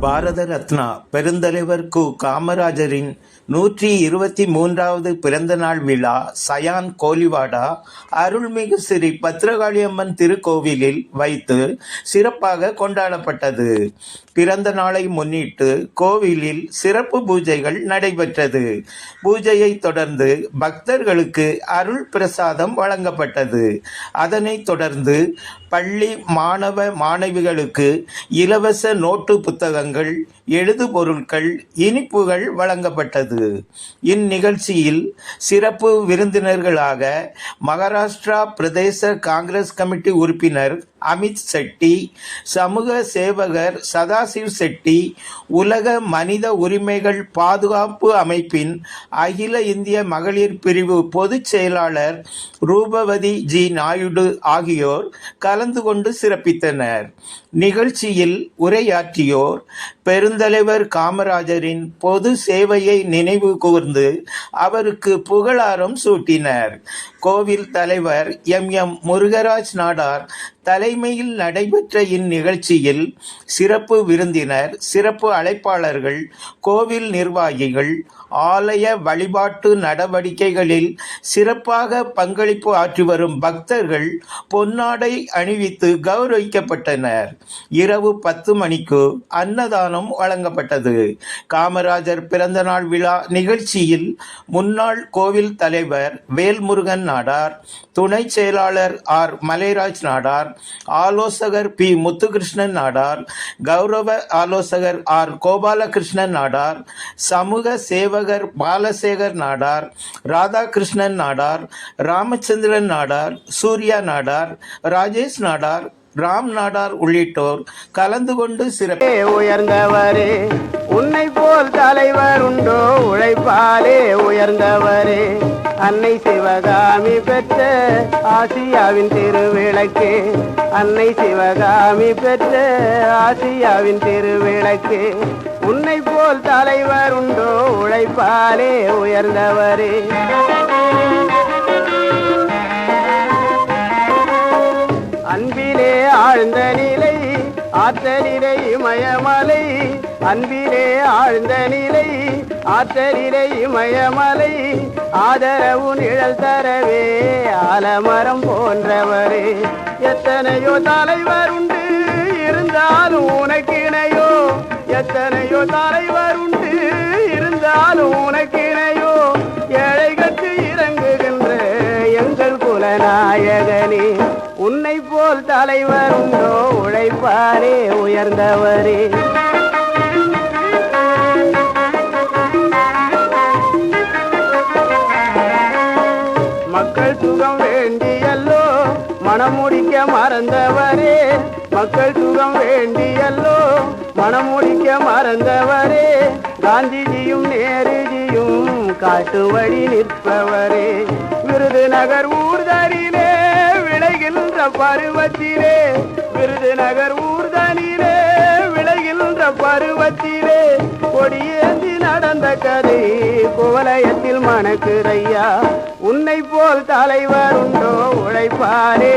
பாரத ரத்னா பெருந்தலைவர் கு. காமராஜரின் நூற்றி இருபத்தி மூன்றாவது பிறந்த நாள் விழா சயான் கோலிவாடா அருள்மிகு ஸ்ரீ பத்ரகாளியம்மன் திருக்கோவிலில் வைத்து சிறப்பாக கொண்டாடப்பட்டது. பிறந்த நாளை முன்னிட்டு கோவிலில் சிறப்பு பூஜைகள் நடைபெற்றது. பூஜையை தொடர்ந்து பக்தர்களுக்கு அருள் பிரசாதம் வழங்கப்பட்டது. அதனைத் தொடர்ந்து பள்ளி மாணவ மாணவிகளுக்கு இலவச நோட்டு புத்தகங்கள் தங்கள் எழுதுபொருட்கள் இனிப்புகள் வழங்கப்பட்டது. இந்நிகழ்ச்சியில் சிறப்பு விருந்தினர்களாக மகாராஷ்டிரா பிரதேச காங்கிரஸ் கமிட்டி உறுப்பினர் அமித் செட்டி சமூக சேவகர் சதாசிவ் செட்டி உலக மனித உரிமைகள் பாதுகாப்பு அமைப்பின் அகில இந்திய மகளிர் பிரிவு பொதுச் செயலாளர் ரூபவதி ஜி நாயுடு ஆகியோர் கலந்து கொண்டு சிறப்பித்தனர். நிகழ்ச்சியில் உரையாற்றியோர் பெருந்தலைவர் காமராஜரின் பொது சேவையை நினைவு கூர்ந்து அவருக்கு புகழாரம் சூட்டினர். கோவில் தலைவர் எம். எம். முருகராஜ் நாடார் தலைமையில் நடைபெற்ற இந்நிகழ்ச்சியில் சிறப்பு விருந்தினர் சிறப்பு அழைப்பாளர்கள் கோவில் நிர்வாகிகள் ஆலய வழிபாட்டு நடவடிக்கைகளில் சிறப்பாக பங்களிப்பு ஆற்றி வரும் பக்தர்கள் பொன்னாடை அணிவித்து கௌரவிக்கப்பட்டனர். இரவு பத்து மணிக்கு அன்னதானம் வழங்கப்பட்டது. காமராஜர் பிறந்தநாள் விழா நிகழ்ச்சியில் முன்னாள் கோவில் தலைவர் வேல்முருகன் நாடார் துணை செயலாளர் ஆர். மலைராஜ் நாடார் ஆலோசகர் பி. முத்துகிருஷ்ணன் நாடார் கௌரவ ஆலோசகர் ஆர். கோபாலகிருஷ்ணன் நாடார் சமூக சேவகர் பாலசேகர் நாடார் ராதாகிருஷ்ணன் நாடார் ராமச்சந்திரன் நாடார் சூர்யா நாடார் ராஜேஷ் நாடார் ராம் நாடார் உள்ளிட்டோர் கலந்து கொண்டு சிறப்பே உயர்ந்தவரே உன்னை போல் தலைவர் உண்டோ? உழைப்பாலே உயர்ந்தவரே அன்னை சிவகாமி பெற்ற ஆசியாவின் திருவிளக்கே. அன்னை சிவகாமி பெற்ற ஆசியாவின் திருவிளக்கே. உன்னை போல் தலைவர் உண்டோ? உழைப்பாலே உயர்ந்தவரே. ஆழ்ந்த நிலை ஆத்தரிடை மயமலை. அன்பிலே ஆழ்ந்த நிலை ஆத்தரிடை மயமலை. ஆதரவு நிழல் தரவே ஆலமரம் போன்றவரே. எத்தனையோ தலைவர் உண்டு இருந்தாலும் உனக்கிணையோ? எத்தனையோ தலைவர் உண்டு இருந்தாலும் உனக்கிணையோ? ஏழைகட்டு இறங்குகின்ற எங்கள் குலநாயகனே உன்னை போல் தலைவர் உண்டோ உழைப்பாரே உயர்ந்தவரே. மக்கள் சுகம் வேண்டியல்லோ மனமுடிக்க முடிக்க மறந்தவரே. மக்கள் சுகம் வேண்டியல்லோ மனமுடிக்க முடிக்க மறந்தவரே. காந்திஜியும் நேருஜியும் காட்டு வழி நிற்பவரே. விருதுநகர் ஊர்தனிலே பருவத்திலே விருதுநகர் ஊர்தனிலே விளைகின்ற பருவத்திலே கொடியேந்தி நடந்த கதை குவலயத்தில் மணக்குதையா. உன்னை போல் தலைவர் உண்டோ உழைப்பாரே